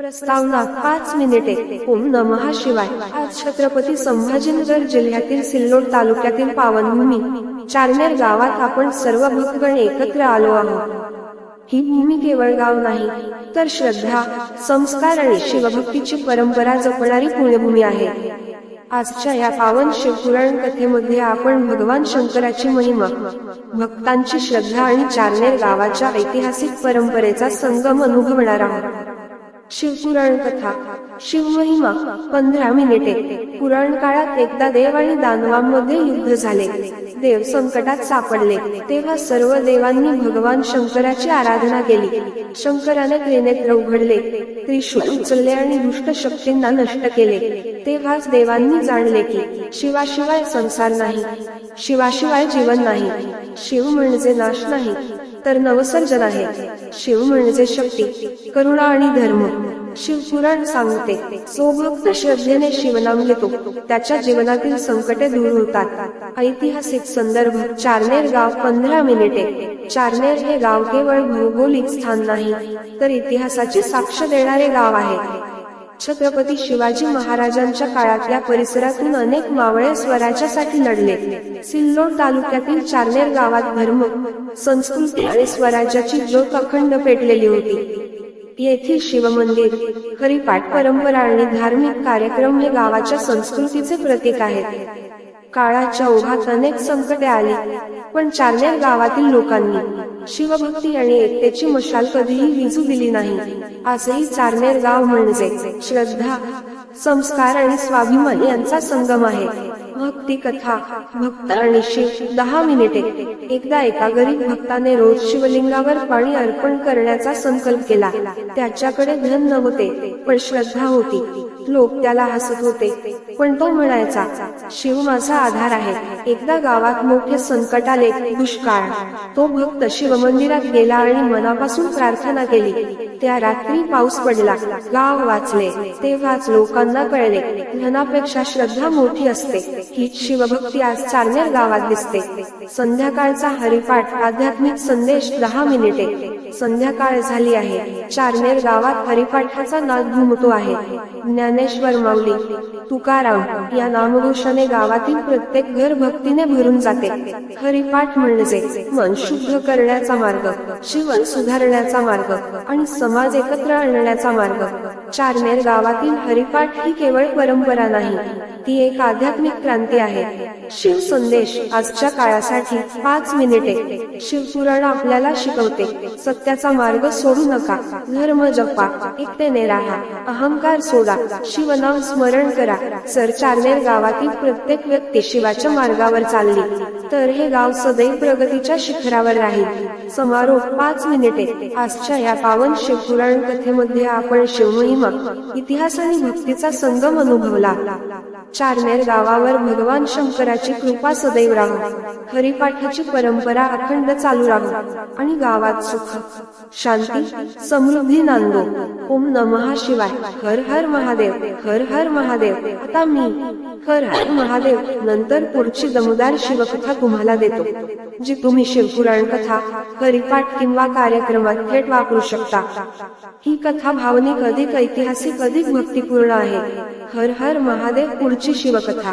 प्रस्तावना पाच मिनिटे. ओम नमहा शिवाय. आज छत्रपती संभाजीनगर जिल्ह्यातील सिल्लोड तालुक्यातील पावनभूमी चारनेर गावात आपण सर्व भक्तगण एकत्र आलो आहोत. ही भूमी केवळ गाव नाही तर श्रद्धा संस्कार आणि शिवभक्तीची परंपरा जपणारी पुण्यभूमी आहे. आजच्या या पावन शिवपुराण कथेमध्ये आपण भगवान शंकराची महिमा भक्तांची श्रद्धा आणि चारनेर गावाच्या ऐतिहासिक परंपरेचा संगम अनुभवणार आहोत. शिवपुराण कथा. शिवमहिमा पंधरा मिनिटे. पुराण काळात एकदा देव आणि दानवांमध्ये युद्ध झाले. देव संकटात सापडले. तेव्हा सर्व देवांनी भगवान शंकराची आराधना केली. शंकराने त्रिनेत्र उघडले. त्रिशूळ उचलले आणि दुष्ट शक्तींना नष्ट केले. तेव्हाच देवांनी जाणले की शिवाशिवाय संसार नाही. शिवाशिवाय जीवन नाही. शिव म्हणजे नाश नाही. तर नवसर्जन आहे. शिव म्हणजे शक्ती करुणा आणि धर्म. शिवपुराण सांगते जो भक्त श्रद्धेने शिवनाम घेतो. त्याच्या जीवनातील संकटे दूर होतात. ऐतिहासिक संदर्भ चारनेर गाव पंधरा मिनिटे. चारनेर हे गाव केवळ भौगोलिक स्थान नाही तर इतिहासाची साक्ष देणारे गाव आहे. छत्रपती शिवाजी महाराजांच्या काळात या परिसरातून अनेक मावळे स्वराज्यासाठी लढले. सिल्लोड तालुक्यातील चारनेर गावात धर्म संस्कृती आणि स्वराज्याची ज्योत अखंड पेटलेली होती. येथील शिवमंदिर हरिपाठ परंपरा आणि धार्मिक कार्यक्रम हे गावाच्या संस्कृतीचे प्रतीक आहेत. काळाच्या ओघात अनेक संकटे आली पण चारनेर गावातील लोकांनी शिवभक्ती आणि एकतेची मशाल कधीही विजू दिली नाही. आजही चारनेर गाव म्हणजे श्रद्धा संस्कार आणि स्वाभिमान यांचा संगम आहे. भक्ती कथा भक्त आणि शिव दहा मिनिटे. एकदा एका गरीब भक्ताने रोज शिवलिंगावर पाणी अर्पण करण्याचा संकल्प केला. त्याच्याकडे धन नव्हते पण श्रद्धा होती. लोक त्याला हसत होते. पण तो म्हणायचा शिव माझा आधार आहे. एकदा गावात मोठे संकट आले दुष्काळ. तो भक्त शिवमंदिरात गेला आणि मनापासून प्रार्थना केली. त्या रात्री पाऊस पडला. गाव वाचले. तेव्हाच लोकांना कळले धनापेक्षा श्रद्धा मोठी असते. ही शिवभक्ती आज चारनेर गावात दिसते. संध्याकाळचा हरिपाठ आध्यात्मिक संदेश दहा मिनिटे. संध्याकाळ झाली आहे. चारनेर गावात हरिपाठाचा नाद घुमतो आहे. ज्ञानेश्वर माऊली तुकाराम या नामघोषाने गावातील प्रत्येक घर भक्तीने भरून जाते. हरिपाठ म्हणजे मन शुद्ध करण्याचा मार्ग जीवन सुधारण्याचा मार्ग आणि समाज एकत्र आणण्याचा मार्ग. चारनेर गावातील हरिपाठ ही केवळ परंपरा नाही ती एक आध्यात्मिक क्रांती आहे. शिव संदेश आजच्या काळासाठी पाच मिनिटे. शिवपुराण आपल्याला शिकवते सत्याचा मार्ग सोडू नका धर्म जपा एकटेने राहा अहंकार सोडा शिवनाम स्मरण करा. सर चारनेर गावातील प्रत्येक व्यक्ती शिवाच्या मार्गावर चालली. तर हे गाव सदैव प्रगतीच्या शिखरावर राहील. समारोप पाच मिनिटे. आजच्या या पावन शिवपुराण कथेमध्ये आपण शिवमहिमा इतिहास आणि भक्तीचा संगम अनुभवला. चारनेर गावावर भगवान शंकराची कृपा सदैव राहो. हरिपाठाची परंपरा अखंड चालू राहो. आणि गावात सुख. शांती समृद्धी नांदो. ओम नमहा शिवाय. हर हर महादेव हर हर महादेव. आता मी हर हर महादेव नंतर पुढची दमदार शिवकथा तुम्हाला देतो. जी तुम्ही शिवपुराण कथा परिपाठ किंवा कार्यक्रमात थेट वापरू शकता. ही कथा भावनिक अधिक ऐतिहासिक अधिक भक्तिपूर्ण आहे. हर हर महादेव पुढची शिवकथा.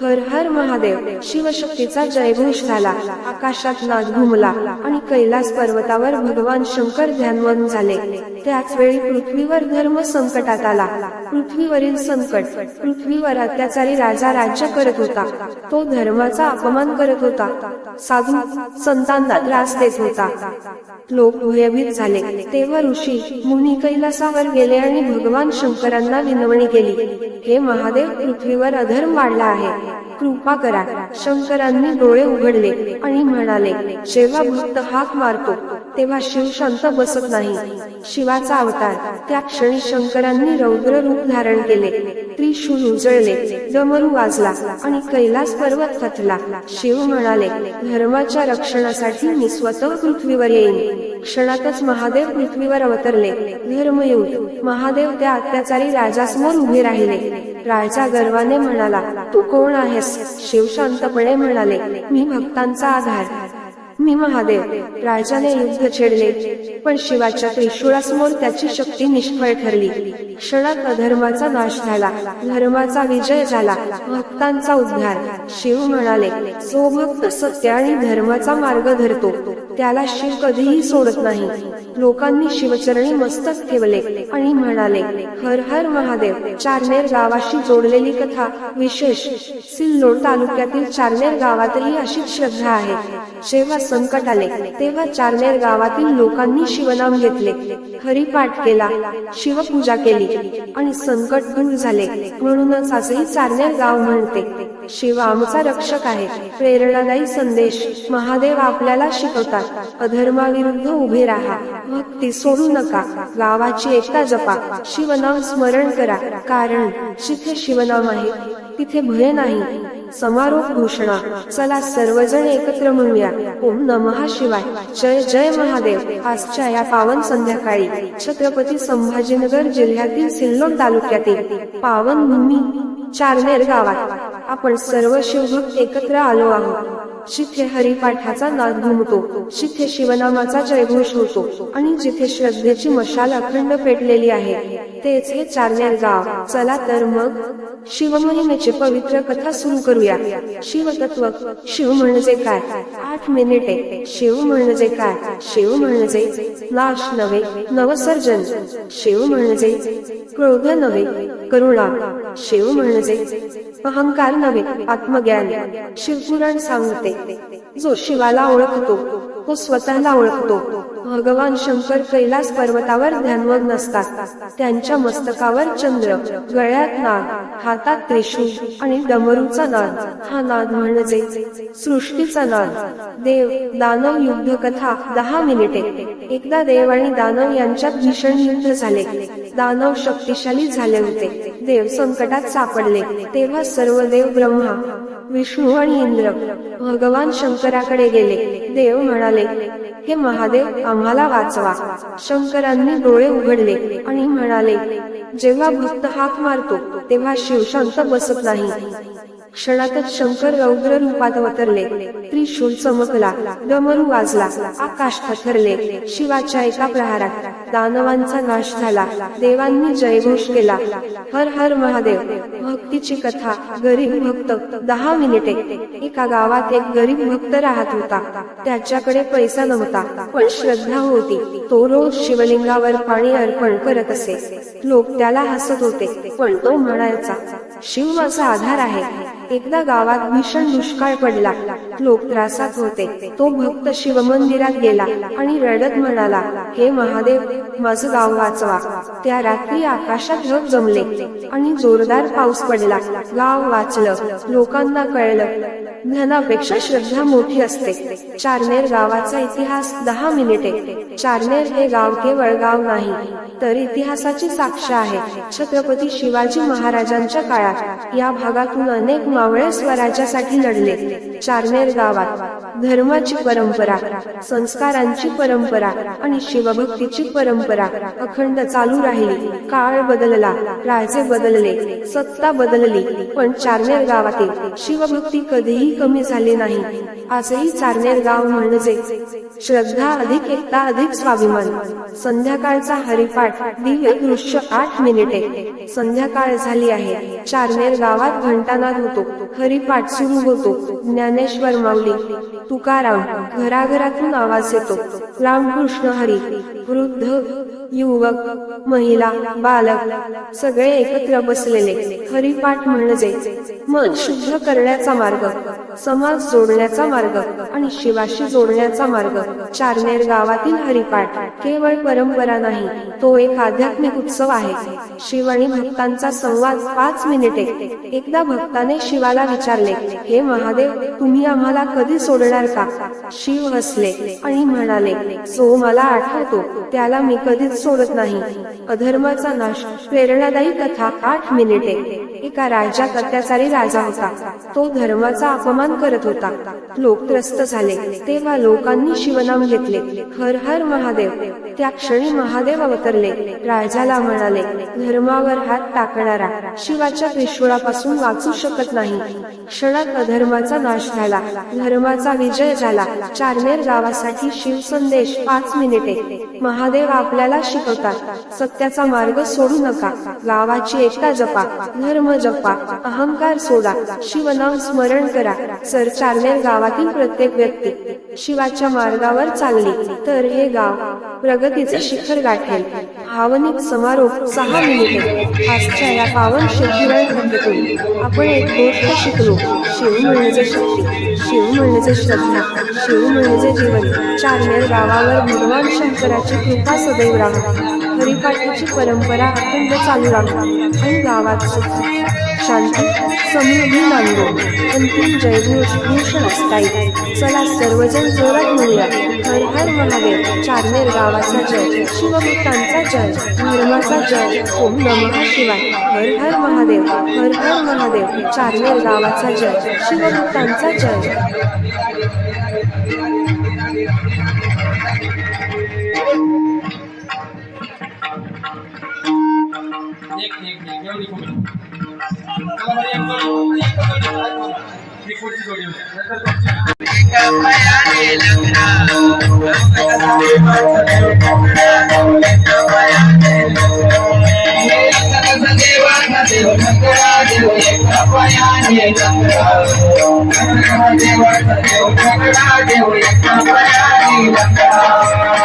हर हर महादेव शिवशक्तीचा जयघोष झाला. आकाशात नाद घुमला आणि कैलास पर्वतावर भगवान शंकर ध्यानवन झाले. त्याच वेळी पृथ्वीवर धर्म संकटात आला. पृथ्वीवरील संकट. पृथ्वीवर अत्याचारी राजा राज्य करत होता. तो धर्माचा अपमान करत होता. साधू संतांना त्रास देत होता. लोक भयभीत झाले. तेव्हा ऋषी मुनी कैलासावर गेले आणि भगवान शंकरांना विनवणी केली. हे महादेव पृथ्वीवर अधर्म वाढला आहे. कृपा करा. शंकरांनी डोळे उघडले आणि म्हणाले जेव्हा भक्त हाक मारतो तेव्हा शिव शांत बसत नाही. शिवाचा अवतार त्या क्षणी शंकरांनी रौद्र रूप धारण केले. त्रिशूल उजळले डमरू वाजला आणि कैलास पर्वत थथला शिव म्हणाले धर्माच्या रक्षणासाठी मी स्वतः पृथ्वीवर येईन. क्षणातच महादेव पृथ्वीवर अवतरले. धर्मयुग महादेव त्या अत्याचारी राजासमोर उभे राहिले. राजा गर्वाने म्हणाला तू कोण आहेस? शिव शांतपणे म्हणाले मी भक्तांचा आधार. मी महादेव राजाने युद्ध छेडले पण शिवाच्या त्रिशूळासमोर त्याची शक्ती निष्फळ ठरली. क्षणात अधर्माचा नाश झाला धर्माचा विजय झाला भक्तांचा उद्धार. शिव म्हणाले सो भक्त सत्य आणि धर्माचा मार्ग धरतो. त्याला शिव कधीही सोडत नाही. लोकांनी शिवचरणी मस्तक ठेवले आणि म्हणाले हर हर महादेव चारनेर गावाशी जोडलेली कथा विशेष. सिल्लोड तालुक्यातील चारनेर गावातही अशीच श्रद्धा आहे. जेव्हा संकट आले तेव्हा चारनेर गावातील लोकांनी शिवनाम घेतले. हरिपाठ केला शिवपूजा केली आणि संकट दूर झाले. म्हणूनच आजही चारनेर गाव म्हणते. शिव आमचा रक्षक आहे. प्रेरणादायी संदेश. महादेव आपल्याला शिकवतात. अधर्माविरुद्ध उभे राहा. भक्ती सोडू नका. गावाची एकता जपा. शिवनाम स्मरण करा. कारण जिथे शिवनाम आहे तिथे भय नाही. समारोप घोषणा. चला सर्वजण एकत्र म्हणूया. ओम नमहा शिवाय. जय जय महादेव. आजच्या या पावन संध्याकाळी छत्रपती संभाजीनगर जिल्ह्यातील सिल्लोड तालुक्यातील पावन भूमी चारनेर गावात आपण सर्व शिवभक्त एकत्र आलो आहोत. शिथे हरिपाठाचा नाद घुमतो शिथे शिवनामाचा जयघोष होतो आणि जिथे श्रद्धेची मशाल अखंड पेटलेली आहे तेच हे चारनेर गाव. चला तर मग शिवमहिमेची पवित्र कथा सुरू करूया. शिवतत्व शिव म्हणजे काय? आठ मिनिटे. शिव म्हणजे काय? शिव म्हणजे नाश नव्हे नवसर्जन. शिव म्हणजे क्रोध नव्हे करुणा. शिव म्हणजे अहंकार नव्हे आत्मज्ञान. शिवपुराण सांगते जो शिवाला ओळखतो तो स्वतःला ओळखतो. भगवान शंकर कैलास पर्वतावर ध्यानमग्न असतात त्यांच्या मस्तकावर चंद्र गळ्यात नाग हातात त्रिशूळ आणि डमरूचा नाद हा नाद म्हणजे सृष्टीचा नाद देव दानव युद्ध कथा दहा मिनिटे. एकदा देव आणि दानव यांच्यात भीषण युद्ध झाले. दानव शक्तिशाली झाले होते. देव संकटात सापडले. तेव्हा सर्व देव ब्रह्मा विष्णू आणि इंद्र भगवान शंकराकडे गेले. देव म्हणाले हे महादेव आम्हाला वाचवा. शंकरांनी डोळे उघडले आणि म्हणाले जेव्हा भक्त हाक मारतो तेव्हा शिव शांत बसत नाही. क्षणातच शंकर रौद्र रूपात अवतरले त्रिशूल चमकला डमरू वाजला आकाश थरले शिवाच्या एका प्रहारात दानवांचा नाश झाला. देवांनी जयघोष केला. हर हर महादेव भक्तीची कथा गरीब भक्त दहा मिनिटे. एका गावात एक गरीब भक्त राहत होता. त्याच्याकडे पैसा नव्हता पण श्रद्धा होती. तो रोज शिवलिंगावर पाणी अर्पण करत असे. लोक त्याला हसत होते पण तो म्हणायचा शिव माझा आधार आहे. एकदा गावात भीषण दुष्काळ पडला. लोक त्रासात होते. तो भक्त शिव मंदिरात गेला आणि रडत म्हणाला हे महादेव माझं गाव वाचवा. त्या रात्री आकाशात ढग जमले आणि जोरदार पाऊस पडला. गाव वाचलं. लोकांना कळलं ज्ञानापेक्षा श्रद्धा मोठी असते. चारनेर गावाचा इतिहास दहा मिनिटे. चारनेर हे गाव केवळ गाव नाही तर इतिहासाची साक्ष आहे. छत्रपती शिवाजी महाराजांच्या काळात या भागातून अनेक मावळे स्वराज्यासाठी लढले. चारनेर गावात धर्माची परंपरा संस्कारांची परंपरा आणि शिवभक्तीची परंपरा अखंड चालू राहिली. काळ बदलला राजे बदलले सत्ता बदलली पण चारनेर गावातील शिवभक्ती कधीही कमी झाले नाही. आजही चारनेर गाव म्हणजे श्रद्धा अधिक एकता अधिक स्वाभिमान. संध्याकाळचा हरिपाठ दिव्य दृश्य आठ मिनिटे. संध्याकाळ झाली आहे. चारनेर गावात घंटानाद होतो. हरिपाठ सुरू होतो. ज्ञानेश्वर माऊली तुकाराम घराघरातून आवाज येतो. रामकृष्ण हरी वृद्ध युवक महिला बालक सगळे एकत्र बसलेले. हरिपाठ म्हणजे मन शुद्ध करण्याचा मार्ग. समाज जोडण्याचा मार्ग आणि शिवाशी जोडण्याचा मार्ग. चारनेर गावातील हरिपाठ केवळ परंपरा नाही तो एक आध्यात्मिक उत्सव आहे. शिव आणि भक्तांचा संवाद पाच मिनिटे. एकदा भक्ताने शिवाला विचारले हे महादेव तुम्ही आम्हाला कधी सोडणार का? शिव हसले आणि म्हणाले जो मला आठवतो त्याला मी कधीच सोडत नाही. अधर्माचा नाश प्रेरणादायी कथा आठ मिनिटे. एका राजात अत्याचारी राजा होता. तो धर्माचा आपण अवमान करत होता. लोक त्रस्त झाले. तेव्हा लोकांनी शिवनाम घेतले. हर हर महादेव. त्या क्षणी महादेव अवतरले. राजाला म्हणाले धर्मावर हात टाकणारा शिवाच्या त्रिशूळापासून वाचू शकत नाही. क्षणात अधर्माचा नाश झाला. धर्माचा विजय झाला. चारनेर गावासाठी शिव संदेश पाच मिनिटे. महादेव आपल्याला शिकवतात. सत्याचा मार्ग सोडू नका. गावाची एकता जपा. धर्म जपा. अहंकार सोडा. शिवनाम स्मरण करा. सर चारनेर गावातील प्रत्येक व्यक्ती शिवाच्या मार्गावर चालली. तर हे गाव प्रगतीचे शिखर गाठेल. भावनिक समारोप सहा मिनिटे. आजच्या या पावन शिवगिरण घटनेतून आपण एक गोष्ट शिकलो. शिव म्हणजे शक्ती. शिव म्हणजे श्रद्धा. शिव म्हणजे जीवन. चारनेर गावावर भगवान शंकराची कृपा सदैव राहू. हरिपाठाची परंपरा अखंड चालू राहू. आणि गावात सुख शांती समृद्धी मानलो अंतिम जयघोष भूषण असताई चला सर्वजण जोरात म्हणूया हर हर महादेव चारनेर गावाचा जय शिवभक्तांचा जय धर्माचा जय ओम नमः शिवाय. हर हर महादेव हर हर महादेव चारनेर गावाचा जय शिवभक्तांचा जय. एक एक एक एवढी कोणी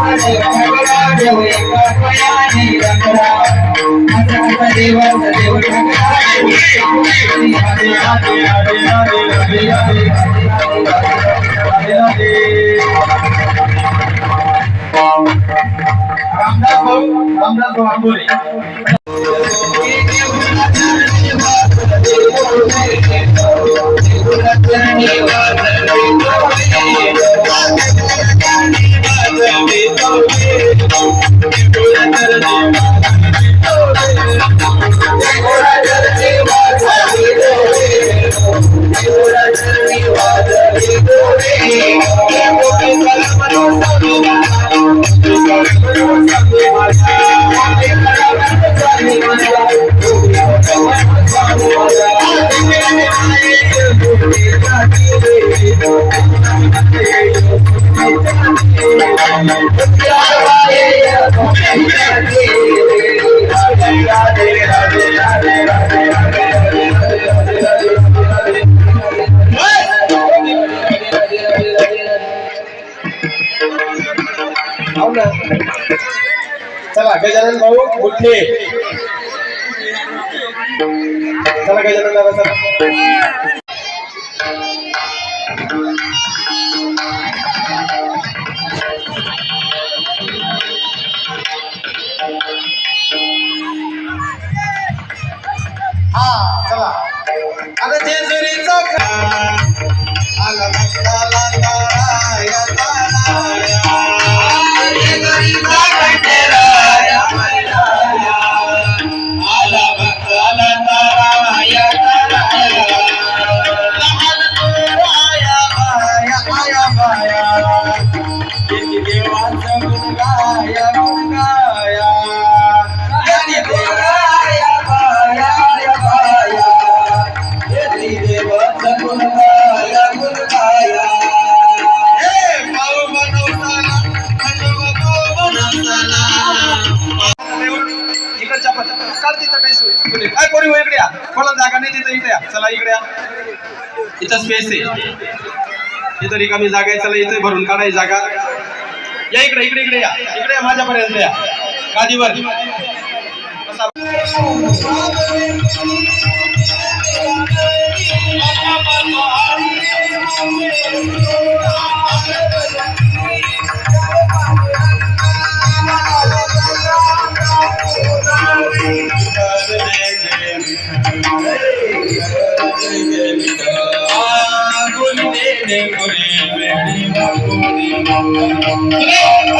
एक जोडी, एक সাথে इथं स्पेस आहे. इथं रिकामी जागा आहे. चला, इथे भरून जागा. या इकडे इकडे इकडे या. इकडे या, माझ्यापर्यंत या. गादीवर. बसा. Yeah.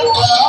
Oh,